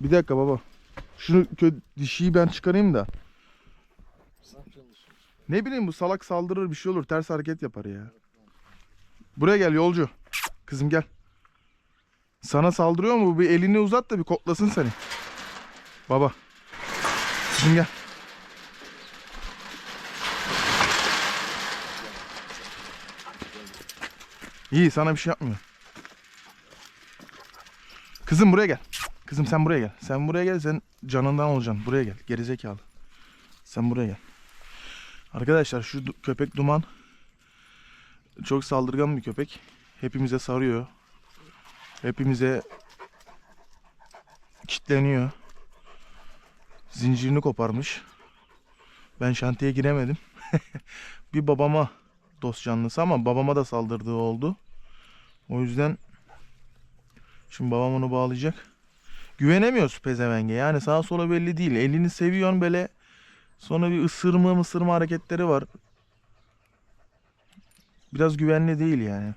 Bir dakika baba. Şunu kö- dişiyi ben çıkarayım da. Ne bileyim bu salak saldırır bir şey olur. Ters hareket yapar ya. Buraya gel yolcu. Kızım gel. Sana saldırıyor mu? Bir elini uzat da bir koklasın seni. Baba. Kızım gel. İyi sana bir şey yapmıyor. Kızım buraya gel. Kızım sen buraya gel. Sen buraya gel. Sen canından olacaksın. Buraya gel. Gerizekalı. Sen buraya gel. Arkadaşlar şu köpek duman çok saldırgan bir köpek. Hepimize sarıyor. Hepimize kitleniyor. Zincirini koparmış. Ben şantiye giremedim. bir babama dost canlısı ama babama da saldırdığı oldu. O yüzden şimdi babam onu bağlayacak. Güvenemiyoruz pezevenge. Yani sağa sola belli değil. Elini seviyorsun böyle sonra bir ısırma mısırma hareketleri var. Biraz güvenli değil yani.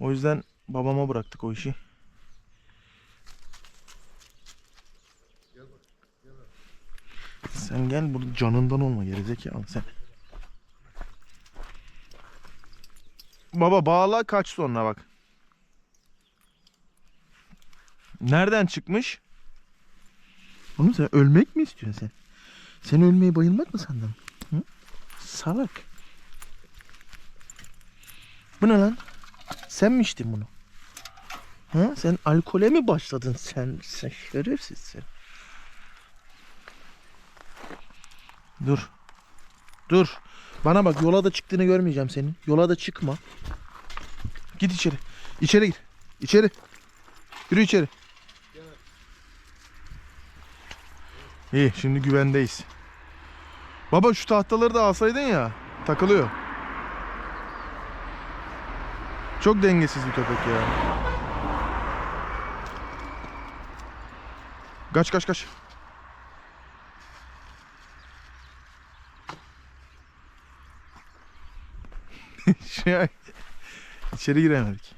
O yüzden babama bıraktık o işi. Sen gel burada canından olma gerizekalı sen. Baba bağla kaç sonra bak. Nereden çıkmış? Oğlum sen ölmek mi istiyorsun sen? Sen ölmeye bayılmak mı sandın? Hı? Salak. Bu ne lan? Sen mi içtin bunu? Ha? Sen alkole mi başladın sen? Sen şerefsiz sen. Dur. Dur. Bana bak yola da çıktığını görmeyeceğim senin. Yola da çıkma. Git içeri. İçeri gir. İçeri. Yürü içeri. İyi şimdi güvendeyiz. Baba şu tahtaları da alsaydın ya. Takılıyor. Çok dengesiz bir köpek ya. Kaç kaç kaç. şey, içeri giremedik.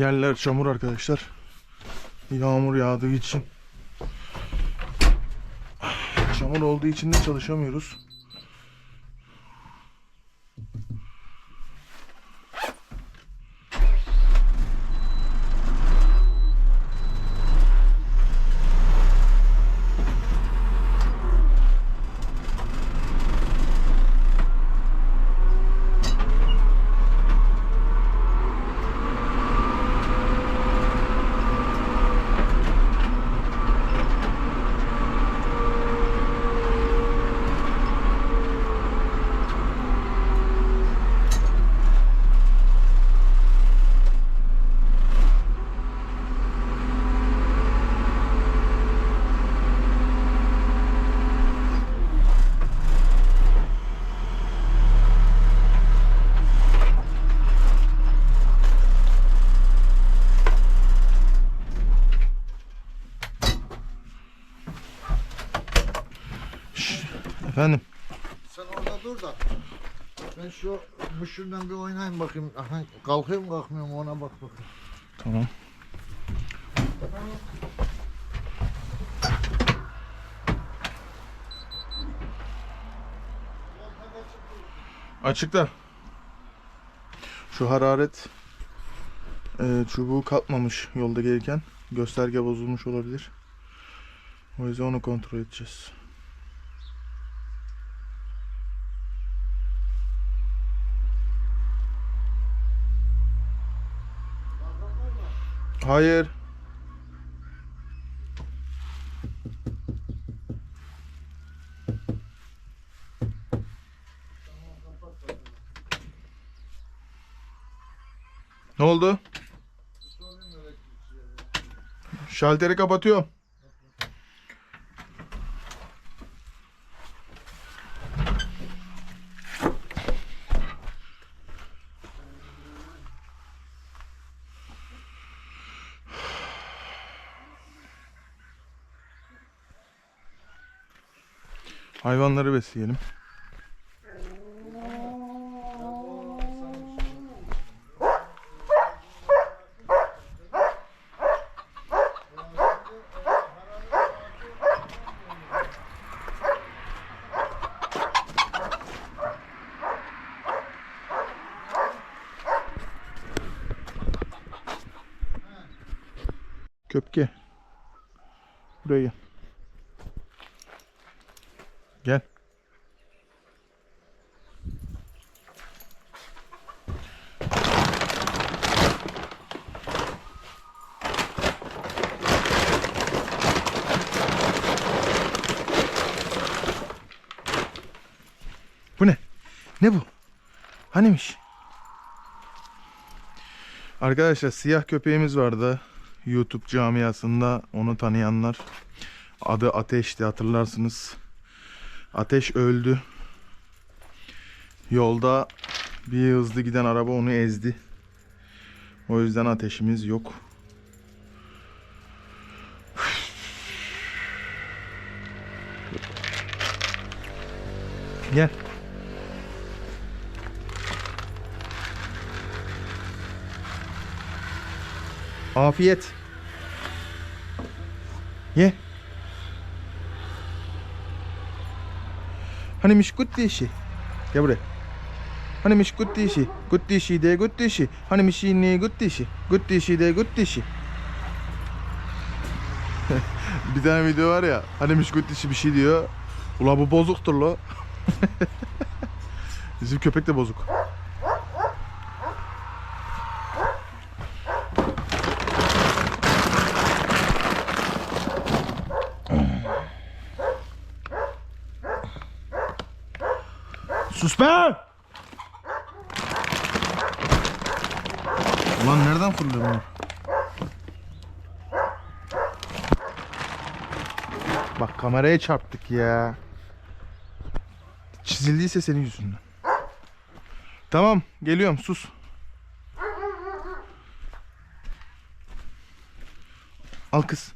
Yerler çamur arkadaşlar. Yağmur yağdığı için. Çamur olduğu için de çalışamıyoruz. Efendim. Sen orada dur da. Ben şu müşürden bir oynayayım bakayım. Aha, kalkıyor mu kalkmıyor mu ona bak bakayım. Tamam. Açıkta. Şu hararet e, çubuğu kalkmamış yolda gelirken. Gösterge bozulmuş olabilir. O yüzden onu kontrol edeceğiz. Hayır. Ne oldu? Şalteri kapatıyorum. Hayvanları besleyelim. Köpke. Buraya gel. Gel. Bu ne? Ne bu? Hanimiş? Arkadaşlar siyah köpeğimiz vardı. YouTube camiasında onu tanıyanlar. Adı Ateş'ti hatırlarsınız. Ateş öldü. Yolda bir hızlı giden araba onu ezdi. O yüzden ateşimiz yok. Gel. Afiyet. Ye. Hani miş gut dişi. Gel buraya. Hani miş gut dişi. Gut dişi de gut dişi. Hani miş ne gut dişi. Gut dişi de gut dişi. bir tane video var ya. Hani miş gut dişi bir şey diyor. Ula bu bozuktur lo. Bizim köpek de bozuk. Be! Ulan nereden fırlıyor bunlar? Bak kameraya çarptık ya. Çizildiyse senin yüzünden. Tamam geliyorum sus. Al kız.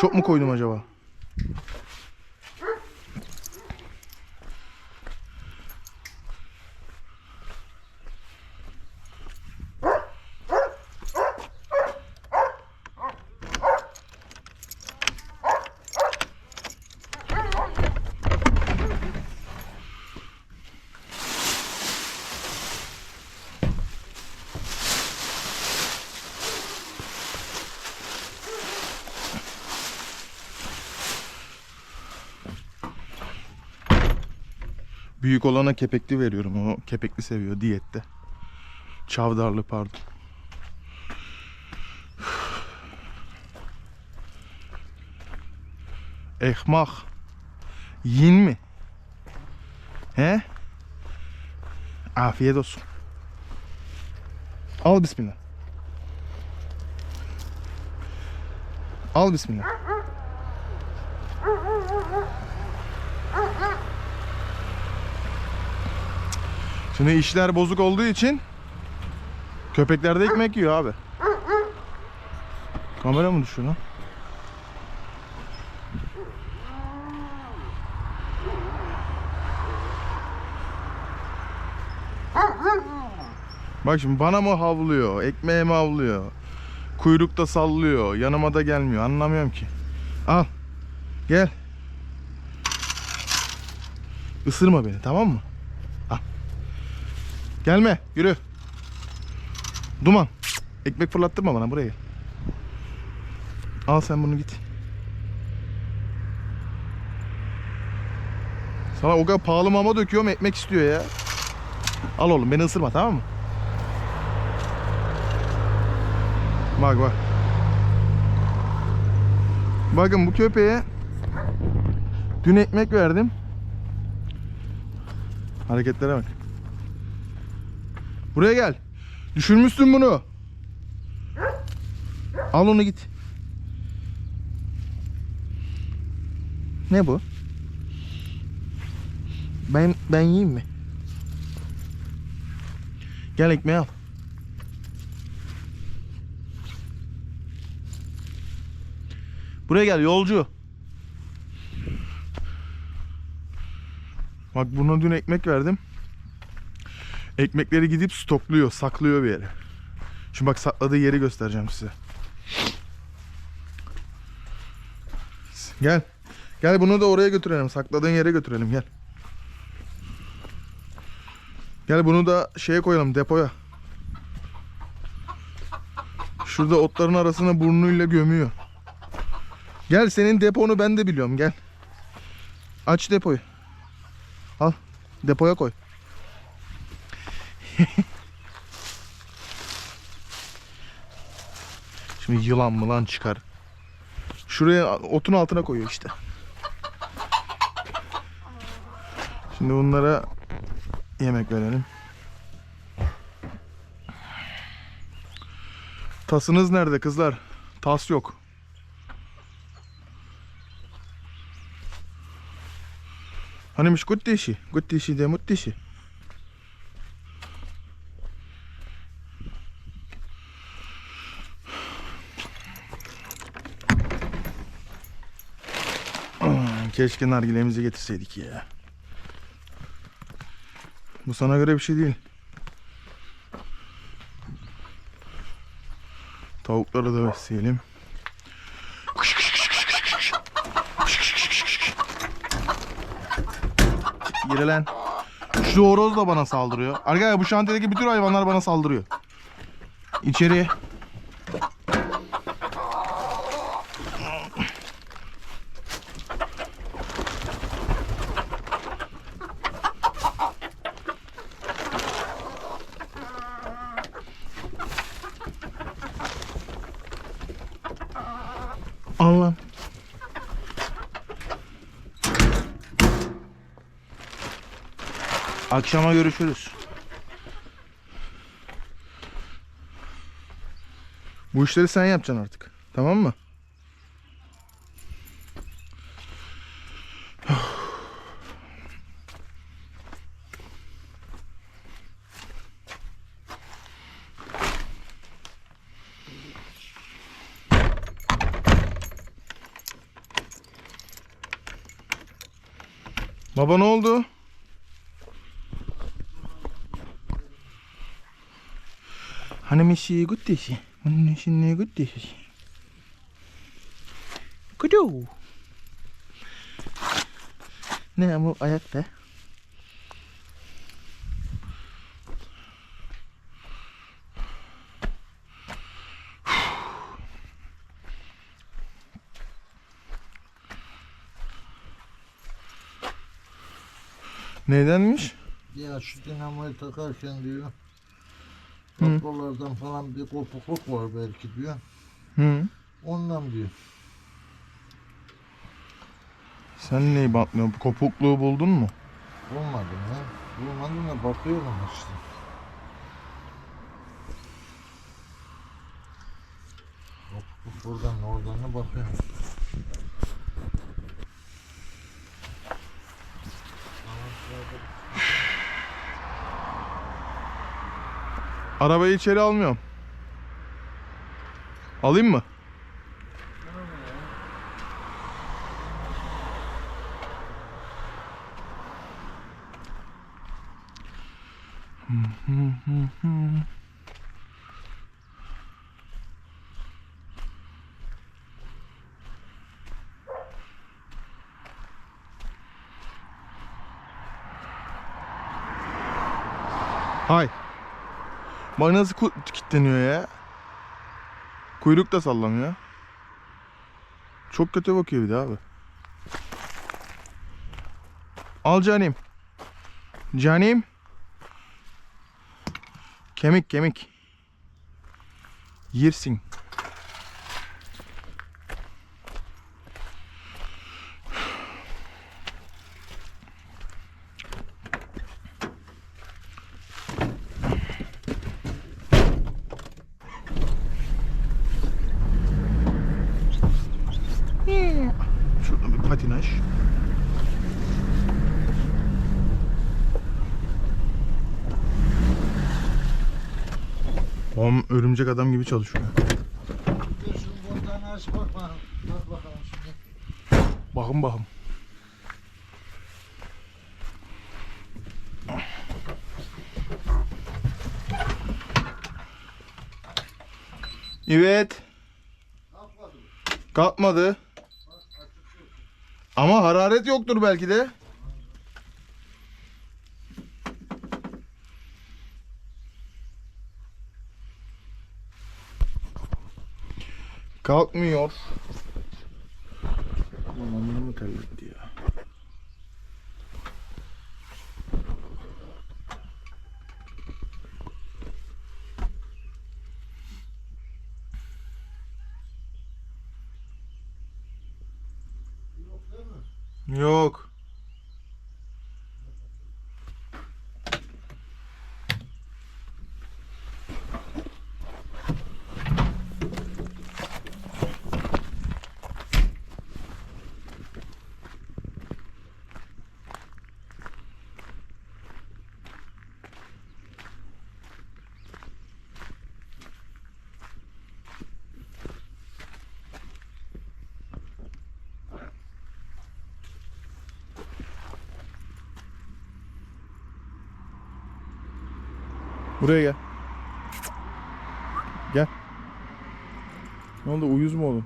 Çok mu koydum acaba? Büyük olana kepekli veriyorum. O kepekli seviyor diyette. Çavdarlı pardon. Ehmak. Yin mi? He? Afiyet olsun. Al bismillah. Al bismillah. Şimdi işler bozuk olduğu için köpekler de ekmek yiyor abi. Kamera mı düşüyor lan? Bak şimdi bana mı havlıyor, ekmeğe mi havlıyor, kuyrukta sallıyor, yanıma da gelmiyor anlamıyorum ki. Al, gel. Isırma beni tamam mı? Gelme yürü. Duman. Ekmek fırlattırma bana buraya. Al sen bunu git. Sana o kadar pahalı mama döküyorum ekmek istiyor ya. Al oğlum beni ısırma tamam mı? Bak bak. Bakın bu köpeğe dün ekmek verdim. Hareketlere bak. Buraya gel. Düşürmüşsün bunu. Al onu git. Ne bu? Ben ben yiyeyim mi? Gel ekmeği al. Buraya gel yolcu. Bak buna dün ekmek verdim. Ekmekleri gidip stokluyor, saklıyor bir yere. Şimdi bak sakladığı yeri göstereceğim size. Gel. Gel bunu da oraya götürelim. Sakladığın yere götürelim gel. Gel bunu da şeye koyalım depoya. Şurada otların arasına burnuyla gömüyor. Gel senin deponu ben de biliyorum gel. Aç depoyu. Al depoya koy. Şimdi yılan mılan çıkar. Şuraya otun altına koyuyor işte. Şimdi bunlara yemek verelim. Tasınız nerede kızlar? Tas yok. Hanimiş gut dişi. Gut dişi de mut dişi. Keşke nargilemizi getirseydik ya. Bu sana göre bir şey değil. Tavukları da besleyelim. Yürü lan. Şu horoz da bana saldırıyor. Arkadaşlar bu şantiyedeki bütün hayvanlar bana saldırıyor. İçeriye. Akşama görüşürüz. Bu işleri sen yapacaksın artık. Tamam mı? Baba ne oldu? Hanımisi guttisi. Hanımisi guttisi. Kudu. Ne bu ayakta? Nedenmiş? Ya şu dinamoyu takarken diyor. Kablolardan falan bir kopukluk var belki diyor. Hı. Ondan diyor. Sen neyi bantlıyorsun? Kopukluğu buldun mu? Bulmadım ya. Bulmadım da bakıyorum işte. Kopukluk buradan oradan da bakıyorum. Arabayı içeri almıyorum. Alayım mı? Hay. Bak nasıl kilitleniyor ya. Kuyruk da sallamıyor. Çok kötü bakıyor bir de abi. Al canim. Canim. Kemik kemik. Yersin. Örümcek adam gibi çalışıyor. Bakın bakın. Evet. Kalkmadı. Kalkmadı. Ama hararet yoktur belki de. Kalkmıyor. Ulan bunu mu terletti ya? Yok değil mi? Yok. Buraya gel. Gel. Ne oldu uyuz mu oldun?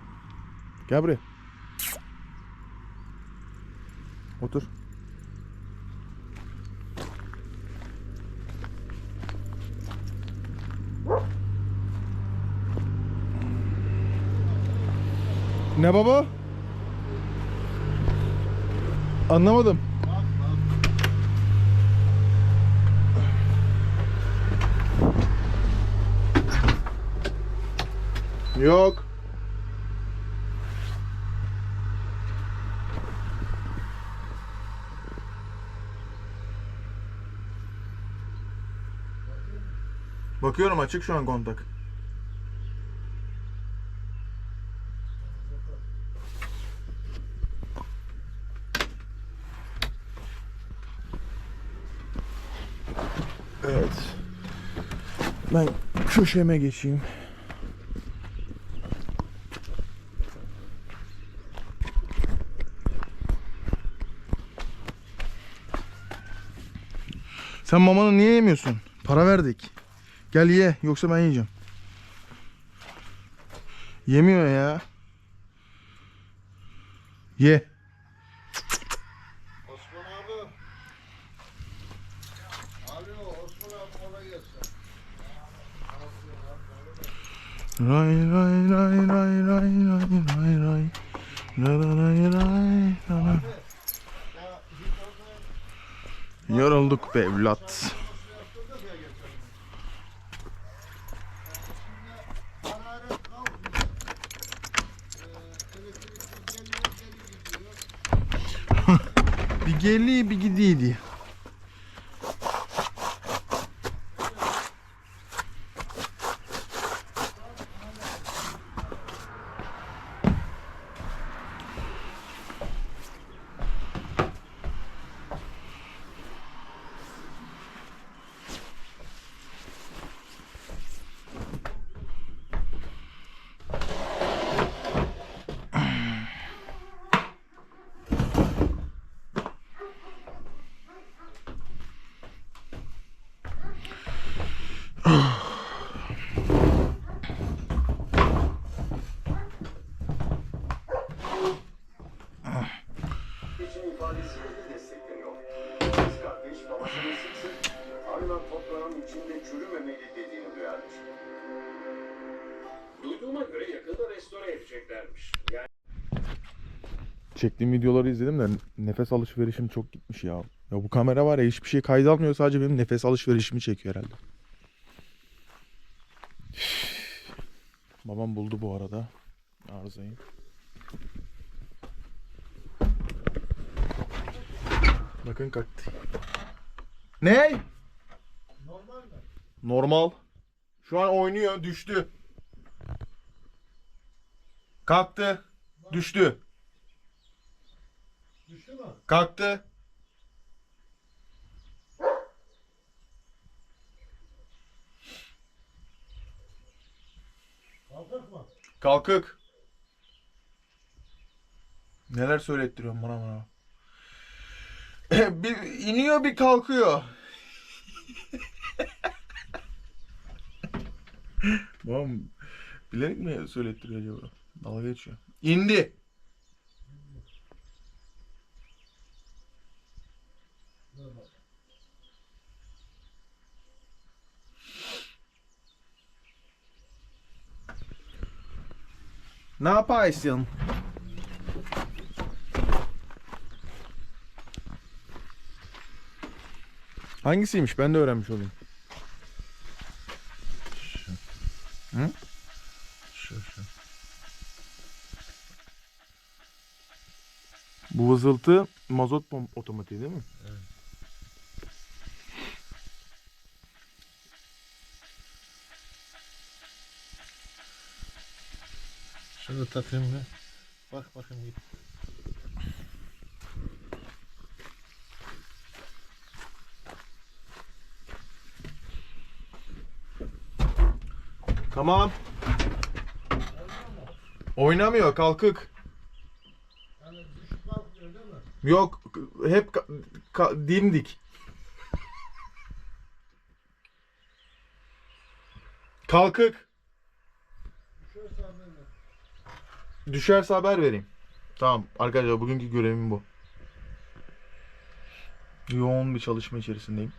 Gel buraya. Otur. Ne baba? Anlamadım. Yok. Bakıyorum açık şu an kontak. Evet. Ben köşeme geçeyim. Sen mamanı niye yemiyorsun? Para verdik. Gel ye yoksa ben yiyeceğim. Yemiyor ya. Ye. Osman abi. Alo Osman abi kolay gelsin. Ray ray ray ray ray ray ray ray. Ray ray ray ray ray. Ya yukarıda Yorulduk be evlat. yaptın da diye geçelim. Şimdi hararet kalkmıyor. Ee, elektrik geliyor geri gidiyor. Bir Çektiğim videoları izledim de nefes alışverişim çok gitmiş ya. Ya bu kamera var ya hiçbir şey kayda almıyor sadece benim nefes alışverişimi çekiyor herhalde. Babam buldu bu arada arızayı. Bakın kalktı. Ne? Normal mi? Normal. Şu an oynuyor düştü. Kalktı. Düştü. Kalktı. Kalkık mı? Kalkık. Neler söylettiriyorsun bana bana. bir iniyor bir kalkıyor. Babam Bilerek mi söylettiriyor acaba? Dalga geçiyor. İndi. Ne yaparsın? Hangisiymiş? Ben de öğrenmiş olayım. Hı? Şu şu. Bu vızıltı mazot otomatiği değil mi? Şunu takayım mı? Bak bakayım git. Tamam. Oynamıyor kalkık. Yok hep ka- ka- dimdik. Kalkık. Düşerse haber ver. Düşerse haber vereyim. Tamam arkadaşlar bugünkü görevim bu. Yoğun bir çalışma içerisindeyim.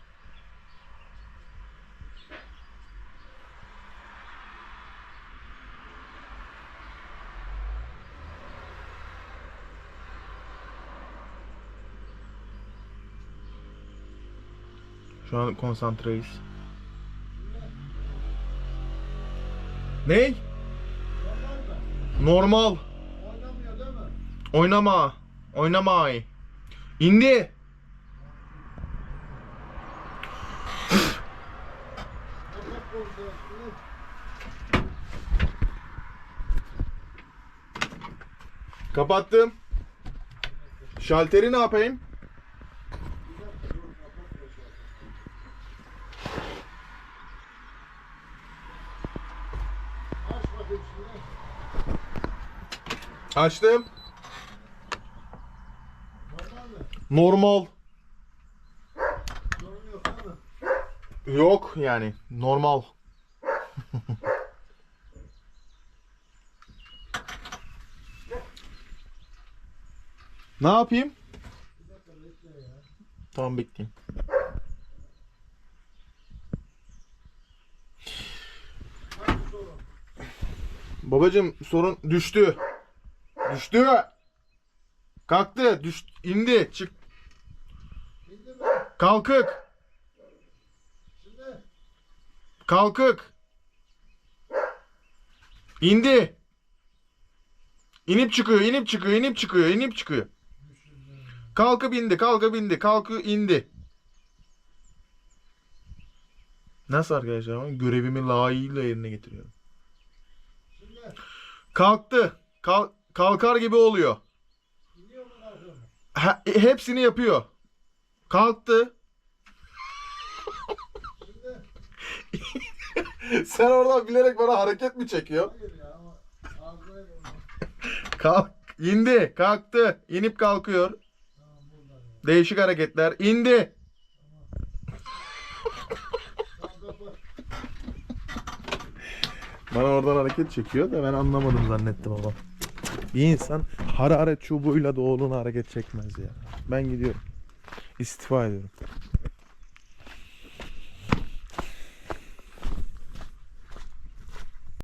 Şu an konsantreyiz. Ney? Normal. Oynamıyor değil mi? Oynama. Oynamay. İndi. Kapattım. Şalteri ne yapayım? Açtım. Normal yok yani. Normal. ne yapayım? Tamam bekleyeyim. Babacım sorun düştü. Düştü. Kalktı. Düş indi. Çık. Kalkık. Kalkık. İndi. İnip çıkıyor, inip çıkıyor, inip çıkıyor, inip çıkıyor. Kalkıp indi, kalkıp indi, kalkıp indi. Nasıl arkadaşlar? Görevimi layığıyla yerine getiriyorum. Kalktı. Kal- kalkar gibi oluyor. Ha- hepsini yapıyor. Kalktı. Sen oradan bilerek bana hareket mi çekiyor? Kalk, indi, kalktı, inip kalkıyor. Değişik hareketler. indi. Bana oradan hareket çekiyor da ben anlamadım zannettim ama. Bir insan hararet çubuğuyla da oğluna hareket çekmez ya. Ben gidiyorum. İstifa ediyorum.